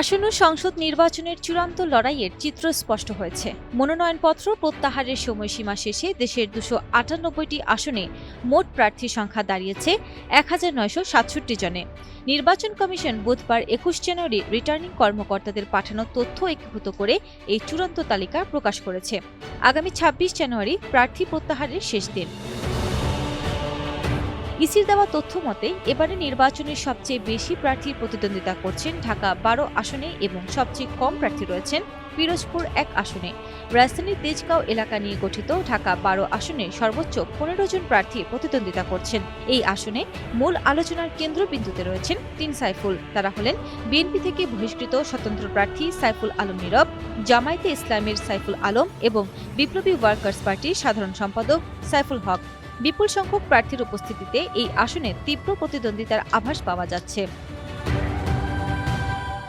আসন্ন সংসদ নির্বাচনের চূড়ান্ত লড়াইয়ের চিত্র স্পষ্ট হয়েছে। মনোনয়নপত্র প্রত্যাহারের সময়সীমা শেষে দেশের দুশো আটানব্বইটি আসনে মোট প্রার্থীর সংখ্যা দাঁড়িয়েছে এক হাজার নয়শো সাতষট্টি জনে। নির্বাচন কমিশন বুধবার একুশ জানুয়ারি রিটার্নিং কর্মকর্তাদের পাঠানো তথ্য একীভূত করে এই চূড়ান্ত তালিকা প্রকাশ করেছে। আগামী ছাব্বিশ জানুয়ারি প্রার্থী প্রত্যাহারের শেষ দিন। ইসির দেওয়া তথ্য মতে এবারে নির্বাচনে সবচেয়ে বেশি প্রার্থী প্রতিদ্বন্দ্বিতা করছেন ঢাকা বারো আসনে এবং সবচেয়ে কম প্রার্থী রয়েছেন পিরোজপুর এক আসনে। রাজধানীর তেজগাঁও এলাকা নিয়ে গঠিত ঢাকা বারো আসনে সর্বোচ্চ পনেরো জন প্রার্থী প্রতিদ্বন্দ্বিতা করছেন। এই আসনে মূল আলোচনার কেন্দ্রবিন্দুতে রয়েছেন তিন সাইফুল। তারা হলেন বিএনপি থেকে বহিষ্কৃত স্বতন্ত্র প্রার্থী সাইফুল আলম নীরব, জামায়াতে ইসলামের সাইফুল আলম এবং বিপ্লবী ওয়ার্কার্স পার্টির সাধারণ সম্পাদক সাইফুল হক। বিপুল সংখ্যক প্রার্থীর উপস্থিতিতে এই আসনে তীব্র প্রতিদ্বন্দ্বিতার আভাস পাওয়া যাচ্ছে।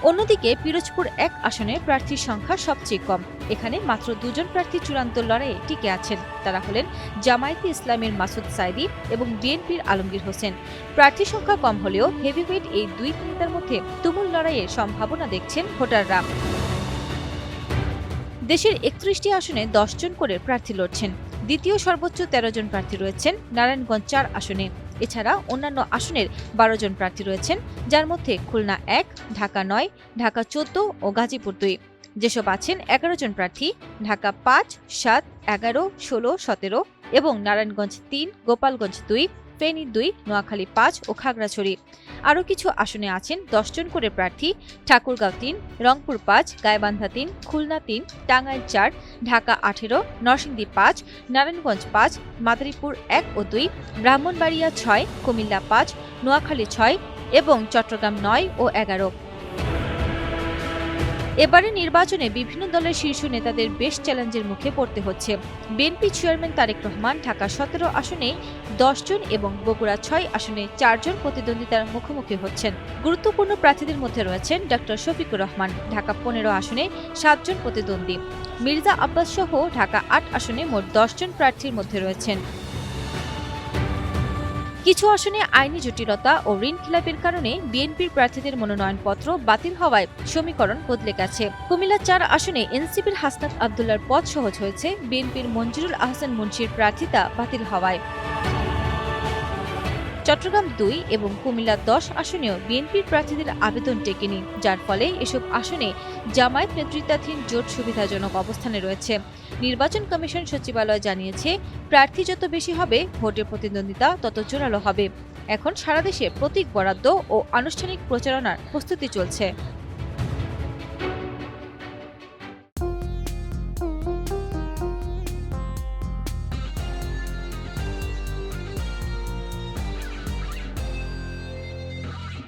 অন্যদিকে পিরোজপুর এক আসনে প্রার্থীর সংখ্যা সবচেয়ে কম। এখানে মাত্র দুজন প্রার্থী চূড়ান্ত লড়াইয়ে টিকে আছেন। তারা হলেন জামায়াতে ইসলামের মাসুদ সাইদি এবং বিএনপির আলমগীর হোসেন। প্রার্থী সংখ্যা কম হলেও হেভিওয়েট এই দুই নেতার মধ্যে তুমুল লড়াইয়ের সম্ভাবনা দেখছেন ভোটাররা। দেশের একত্রিশটি আসনে দশজন করে প্রার্থী লড়ছেন। দ্বিতীয় সর্বোচ্চ তেরো জন প্রার্থী রয়েছেন নারায়ণগঞ্জ চার আসনে। এছাড়া অন্যান্য আসনের বারো জন প্রার্থী রয়েছেন, যার মধ্যে খুলনা এক, ঢাকা নয়, ঢাকা চোদ্দ ও গাজীপুর দুই। যেসব আছেন এগারো জন প্রার্থী, ঢাকা পাঁচ, সাত, এগারো, ষোলো, সতেরো এবং নারায়ণগঞ্জ তিন, গোপালগঞ্জ দুই ফেনী দুই, নোয়াখালী পাঁচ ও খাগড়াছড়ি। আরও কিছু আসনে আছেন দশজন করে প্রার্থী ঠাকুরগাঁও তিন, রংপুর পাঁচ, গাইবান্ধা তিন, খুলনা তিন, টাঙ্গাইল চার, ঢাকা আঠেরো, নরসিংদী পাঁচ, নারায়ণগঞ্জ পাঁচ, মাদারীপুর এক ও দুই, ব্রাহ্মণবাড়িয়া ছয়, কুমিল্লা পাঁচ, নোয়াখালী ছয় এবং চট্টগ্রাম নয় ও এগারো। এবারে নির্বাচনে বিভিন্ন দলের শীর্ষ নেতাদের বেশ চ্যালেঞ্জের মুখে পড়তে হচ্ছে। বিএনপি চেয়ারম্যান তারেক রহমান ঢাকা সতেরো আসনে জন এবং বগুড়া ছয় আসনে চারজন প্রতিদ্বন্দ্বিতার মুখোমুখি হচ্ছেন। গুরুত্বপূর্ণ প্রার্থীদের মধ্যে রয়েছেন ডক্টর শফিকুর রহমান, ঢাকা পনেরো আসনে সাতজন প্রতিদ্বন্দ্বী। মির্জা আব্বাস সহ ঢাকা আট আসনে মোট জন প্রার্থীর মধ্যে রয়েছেন। কিছু আসনে আইনি জটিলতা ও ঋণ খেলাপের কারণে বিএনপির প্রার্থীদের মনোনয়নপত্র বাতিল হওয়ায় সমীকরণ বদলে গেছে। কুমিল্লা চার আসনে এনসিপির হাসনাত আবদুল্লার পথ সহজ হয়েছে। বিএনপির মঞ্জুরুল আহসান মুন্সির প্রার্থিতা বাতিল হওয়ায়। চট্টগ্রাম দুই এবং কুমিল্লা দশ আসনেও বিএনপির প্রার্থীদের আবেদন টেকেনি যার ফলে এসব আসনে জামায়াত নেতৃত্বাধীন জোট সুবিধাজনক অবস্থানে রয়েছে। নির্বাচন কমিশন সচিবালয় জানিয়েছে, প্রার্থী যত বেশি হবে, ভোটের প্রতিদ্বন্দ্বিতা তত জোরালো হবে। এখন সারা দেশে প্রতীক বরাদ্দ ও আনুষ্ঠানিক প্রচারণার প্রস্তুতি চলছে।